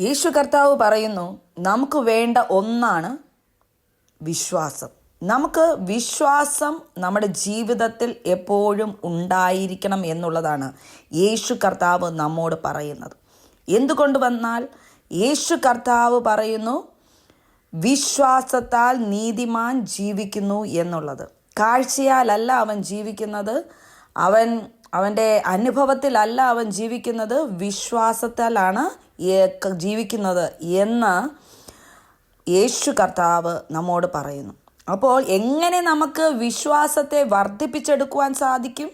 യേശു കർത്താവ് പറയുന്നു നമുക്ക് വേണ്ട ഒന്നാണ് വിശ്വാസം. നമുക്ക് വിശ്വാസം നമ്മുടെ ജീവിതത്തിൽ എപ്പോഴും ഉണ്ടായിരിക്കണം എന്നുള്ളതാണ് യേശു കർത്താവ് നമ്മോട് പറയുന്നത്. എന്തുകൊണ്ട് വന്നാൽ യേശു കർത്താവ് പറയുന്നു വിശ്വാസത്താൽ നീതിമാൻ ജീവിക്കുന്നു എന്നുള്ളത്. കാഴ്ചയാലല്ല അവൻ ജീവിക്കുന്നത്. അവൻ അവന്റെ അനുഭവത്തിലല്ല അവൻ ജീവിക്കുന്നത് വിശ്വാസത്താലാണ് ജീവിക്കുന്നത് എന്ന് യേശു കർത്താവ് നമ്മോട് പറയുന്നു. അപ്പോൾ എങ്ങനെ നമുക്ക് വിശ്വാസത്തെ വർദ്ധിപ്പിച്ചെടുക്കുവാൻ സാധിക്കും?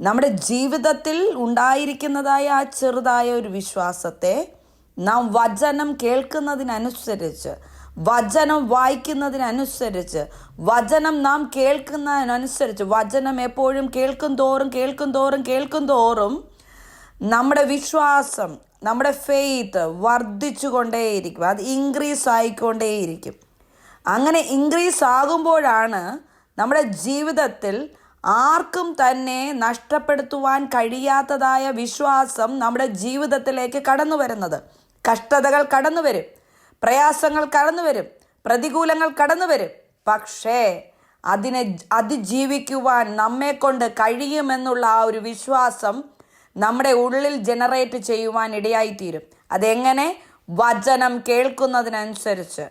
നമ്മുടെ ജീവിതത്തിൽ ഉണ്ടായിരിക്കുന്നതായ ആ ചെറുതായ ഒരു വിശ്വാസത്തെ നാം വചനം കേൾക്കുന്നതിനനുസരിച്ച് വചനം വായിക്കുന്നതിനനുസരിച്ച് വചനം നാം കേൾക്കുന്നതിനനുസരിച്ച് വചനം എപ്പോഴും കേൾക്കും തോറും കേൾക്കും തോറും കേൾക്കും തോറും നമ്മുടെ വിശ്വാസം നമ്മുടെ ഫെയ്ത്ത് വർദ്ധിച്ചു കൊണ്ടേയിരിക്കും അത് ഇൻക്രീസ് ആയിക്കൊണ്ടേയിരിക്കും. അങ്ങനെ ഇൻക്രീസ് ആകുമ്പോഴാണ് നമ്മുടെ ജീവിതത്തിൽ ആർക്കും തന്നെ നഷ്ടപ്പെടുത്തുവാൻ കഴിയാത്തതായ വിശ്വാസം നമ്മുടെ ജീവിതത്തിലേക്ക് കടന്നു വരുന്നത് കഷ്ടതകൾ കടന്നു വരും പ്രയാസങ്ങൾ കടന്നു വരും പ്രതികൂലങ്ങൾ കടന്നു വരും. പക്ഷേ അതിനെ അതിജീവിക്കുവാൻ നമ്മെ കൊണ്ട് കഴിയുമെന്നുള്ള ആ ഒരു വിശ്വാസം നമ്മുടെ ഉള്ളിൽ ജനറേറ്റ് ചെയ്യുവാൻ ഇടയായിത്തീരും. അതെങ്ങനെ? വചനം കേൾക്കുന്നതിനനുസരിച്ച്.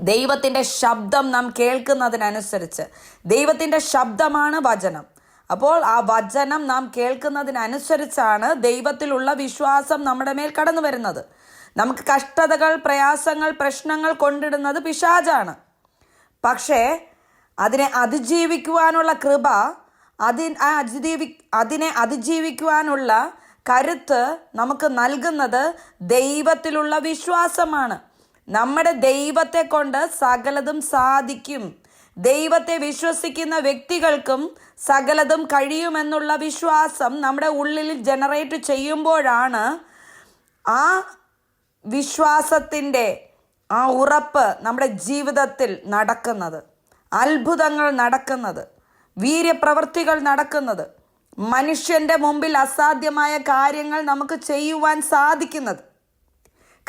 ദൈവത്തിന്റെ ശബ്ദം നാം കേൾക്കുന്നതിനനുസരിച്ച്. ദൈവത്തിന്റെ ശബ്ദമാണ് വചനം. അപ്പോൾ ആ വചനം നാം കേൾക്കുന്നതിനനുസരിച്ചാണ് ദൈവത്തിലുള്ള വിശ്വാസം നമ്മുടെ മേൽ കടന്നു വരുന്നത്. നമുക്ക് കഷ്ടതകൾ പ്രയാസങ്ങൾ പ്രശ്നങ്ങൾ കൊണ്ടിടുന്നത് പിശാചാണ്. പക്ഷേ അതിനെ അതിജീവിക്കുവാനുള്ള കൃപ അതി അതിജീവി അതിനെ അതിജീവിക്കുവാനുള്ള കരുത്ത് നമുക്ക് നൽകുന്നത് ദൈവത്തിലുള്ള വിശ്വാസമാണ്. നമ്മുടെ ദൈവത്തെ കൊണ്ട് സകലതും സാധിക്കും. ദൈവത്തെ വിശ്വസിക്കുന്ന വ്യക്തികൾക്കും സകലതും കഴിയുമെന്നുള്ള വിശ്വാസം നമ്മുടെ ഉള്ളിൽ ജനറേറ്റ് ചെയ്യുമ്പോഴാണ് ആ വിശ്വാസത്തിന്റെ ആ ഉറപ്പ് നമ്മുടെ ജീവിതത്തിൽ നടക്കുന്നത്. അത്ഭുതങ്ങൾ നടക്കുന്നത്. വീര്യപ്രവൃത്തികൾ നടക്കുന്നത്. മനുഷ്യന്റെ മുമ്പിൽ അസാധ്യമായ കാര്യങ്ങൾ നമുക്ക് ചെയ്യുവാൻ സാധിക്കുന്നത്.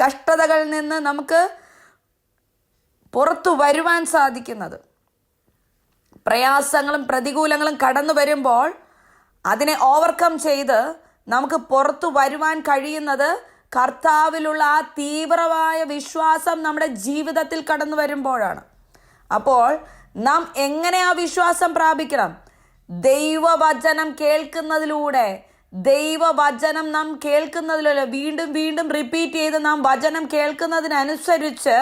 കഷ്ടതകളിൽ നിന്ന് നമുക്ക് പുറത്തു വരുവാൻ സാധിക്കുന്നത്. പ്രയാസങ്ങളും പ്രതികൂലങ്ങളും കടന്നു വരുമ്പോൾ അതിനെ ഓവർകം ചെയ്ത് നമുക്ക് പുറത്തു വരുവാൻ കഴിയുന്നത് കർത്താവിലുള്ള ആ തീവ്രമായ വിശ്വാസം നമ്മുടെ ജീവിതത്തിൽ കടന്നു വരുമ്പോഴാണ്. അപ്പോൾ നാം എങ്ങനെ ആ വിശ്വാസം പ്രാപിക്കണം? ദൈവവചനം കേൾക്കുന്നതിലൂടെ ദൈവവചനം നാം കേൾക്കുന്നതിലൂടെ വീണ്ടും വീണ്ടും റിപ്പീറ്റ് ചെയ്ത് നാം വചനം കേൾക്കുന്നതിനനുസരിച്ച്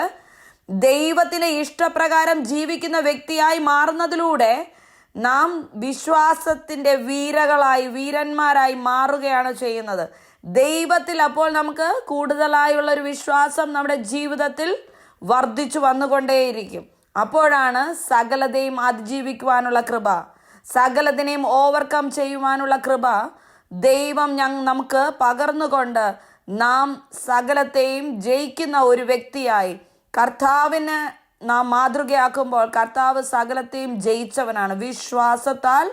ദൈവത്തിന്റെ ഇഷ്ടപ്രകാരം ജീവിക്കുന്ന വ്യക്തിയായി മാറുന്നതിലൂടെ നാം വിശ്വാസത്തിന്റെ വീരകളായി വീരന്മാരായി മാറുകയാണ് ചെയ്യുന്നത്. ദൈവത്തിൽ അപ്പോൾ നമുക്ക് കൂടുതലായുള്ള ഒരു വിശ്വാസം നമ്മുടെ ജീവിതത്തിൽ വർദ്ധിച്ചു വന്നുകൊണ്ടേയിരിക്കും. അപ്പോഴാണ് സകലതയും അതിജീവിക്കുവാനുള്ള കൃപ. സകലതിനെയും ഓവർകം ചെയ്യുവാനുള്ള കൃപ ദൈവം ഞങ്ങൾ നമുക്ക് പകർന്നുകൊണ്ട് നാം സകലത്തെയും ജയിക്കുന്ന ഒരു വ്യക്തിയായി. കർത്താവിന് നാം മാതൃകയാക്കുമ്പോൾ കർത്താവ് സകലത്തെയും ജയിച്ചവനാണ്. വിശ്വാസത്താൽ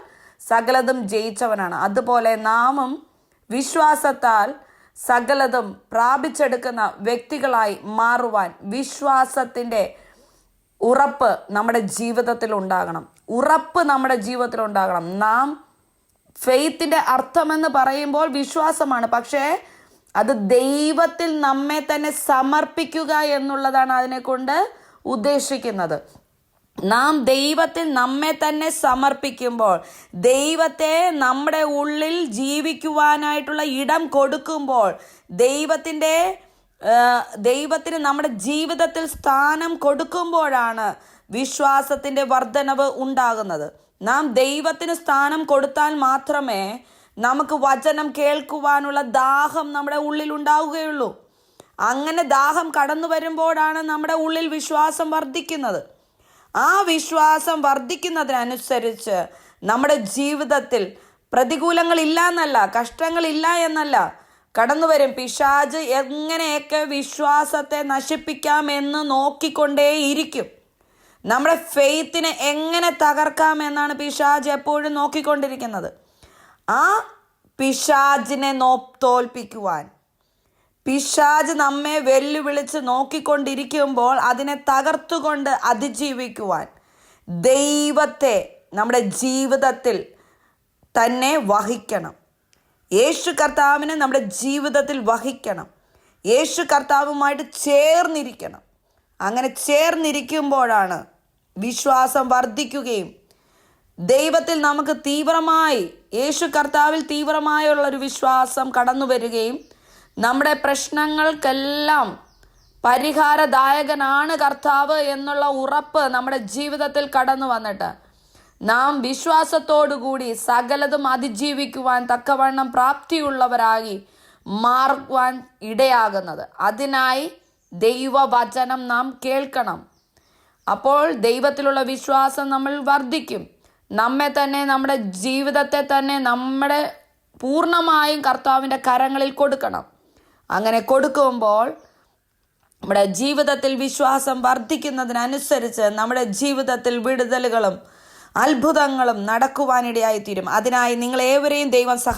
സകലതും ജയിച്ചവനാണ്. അതുപോലെ നാമും വിശ്വാസത്താൽ സകലതും പ്രാപിച്ചെടുക്കുന്ന വ്യക്തികളായി മാറുവാൻ വിശ്വാസത്തിന്റെ ഉറപ്പ് നമ്മുടെ ജീവിതത്തിൽ ഉണ്ടാകണം. ഉറപ്പ് നമ്മുടെ ജീവിതത്തിൽ ഉണ്ടാകണം. നാം ഫെയ്ത്തിന്റെ അർത്ഥമെന്ന് പറയുമ്പോൾ വിശ്വാസമാണ്. പക്ഷേ അത് ദൈവത്തിൽ നമ്മെ തന്നെ സമർപ്പിക്കുക എന്നുള്ളതാണ് അതിനെ കൊണ്ട് ഉദ്ദേശിക്കുന്നത്. നാം ദൈവത്തിൽ നമ്മെ തന്നെ സമർപ്പിക്കുമ്പോൾ ദൈവത്തെ നമ്മുടെ ഉള്ളിൽ ജീവിക്കുവാനായിട്ടുള്ള ഇടം കൊടുക്കുമ്പോൾ ദൈവത്തിന്റെ ദൈവത്തിന് നമ്മുടെ ജീവിതത്തിൽ സ്ഥാനം കൊടുക്കുമ്പോഴാണ് വിശ്വാസത്തിന്റെ വർധനവ് ഉണ്ടാകുന്നത്. നാം ദൈവത്തിന് സ്ഥാനം കൊടുത്താൽ മാത്രമേ നമുക്ക് വചനം കേൾക്കുവാനുള്ള ദാഹം നമ്മുടെ ഉള്ളിൽ ഉണ്ടാവുകയുള്ളൂ. അങ്ങനെ ദാഹം കടന്നു വരുമ്പോഴാണ് നമ്മുടെ ഉള്ളിൽ വിശ്വാസം വർദ്ധിക്കുന്നത്. ആ വിശ്വാസം വർദ്ധിക്കുന്നതിനനുസരിച്ച് നമ്മുടെ ജീവിതത്തിൽ പ്രതികൂലങ്ങളില്ല എന്നല്ല കഷ്ടങ്ങളില്ല എന്നല്ല കടന്നു വരും പിശാജ് എങ്ങനെയൊക്കെ വിശ്വാസത്തെ നശിപ്പിക്കാമെന്ന് നോക്കിക്കൊണ്ടേയിരിക്കും. നമ്മുടെ ഫെയ്ത്തിനെ എങ്ങനെ തകർക്കാമെന്നാണ് പിശാജ് എപ്പോഴും നോക്കിക്കൊണ്ടിരിക്കുന്നത്. ആ പിശാജിനെ നോ തോൽപ്പിക്കുവാൻ പിശാജ് നമ്മെ വെല്ലുവിളിച്ച് നോക്കിക്കൊണ്ടിരിക്കുമ്പോൾ അതിനെ തകർത്തുകൊണ്ട് അതിജീവിക്കുവാൻ ദൈവത്തെ നമ്മുടെ ജീവിതത്തിൽ തന്നെ വഹിക്കണം. യേശു കർത്താവിനെ നമ്മുടെ ജീവിതത്തിൽ വഹിക്കണം. യേശു കർത്താവുമായിട്ട് ചേർന്നിരിക്കണം. അങ്ങനെ ചേർന്നിരിക്കുമ്പോഴാണ് വിശ്വാസം വർദ്ധിക്കുകയും ദൈവത്തിൽ നമുക്ക് തീവ്രമായി യേശു കർത്താവിൽ തീവ്രമായുള്ള ഒരു വിശ്വാസം കടന്നു വരികയും നമ്മുടെ പ്രശ്നങ്ങൾക്കെല്ലാം പരിഹാരദായകനാണ് കർത്താവ് എന്നുള്ള ഉറപ്പ് നമ്മുടെ ജീവിതത്തിൽ കടന്നു വന്നിട്ട്. നാം വിശ്വാസത്തോടുകൂടി സകലതും അതിജീവിക്കുവാൻ തക്കവണ്ണം പ്രാപ്തിയുള്ളവരായി മാറുവാൻ ഇടയാകുന്നത്. അതിനായി ദൈവവചനം നാം കേൾക്കണം. അപ്പോൾ ദൈവത്തിലുള്ള വിശ്വാസം നമ്മൾ വർദ്ധിക്കും. നമ്മെ തന്നെ നമ്മുടെ ജീവിതത്തെ തന്നെ നമ്മുടെ പൂർണമായും കർത്താവിന്റെ കരങ്ങളിൽ കൊടുക്കണം. അങ്ങനെ കൊടുക്കുമ്പോൾ നമ്മുടെ ജീവിതത്തിൽ വിശ്വാസം വർദ്ധിക്കുന്നതിനനുസരിച്ച് നമ്മുടെ ജീവിതത്തിൽ വിടുതലുകളും അത്ഭുതങ്ങളും നടക്കുവാനിടയായിത്തീരും. അതിനായി നിങ്ങളേവരെയും ദൈവം സഹായിക്കും.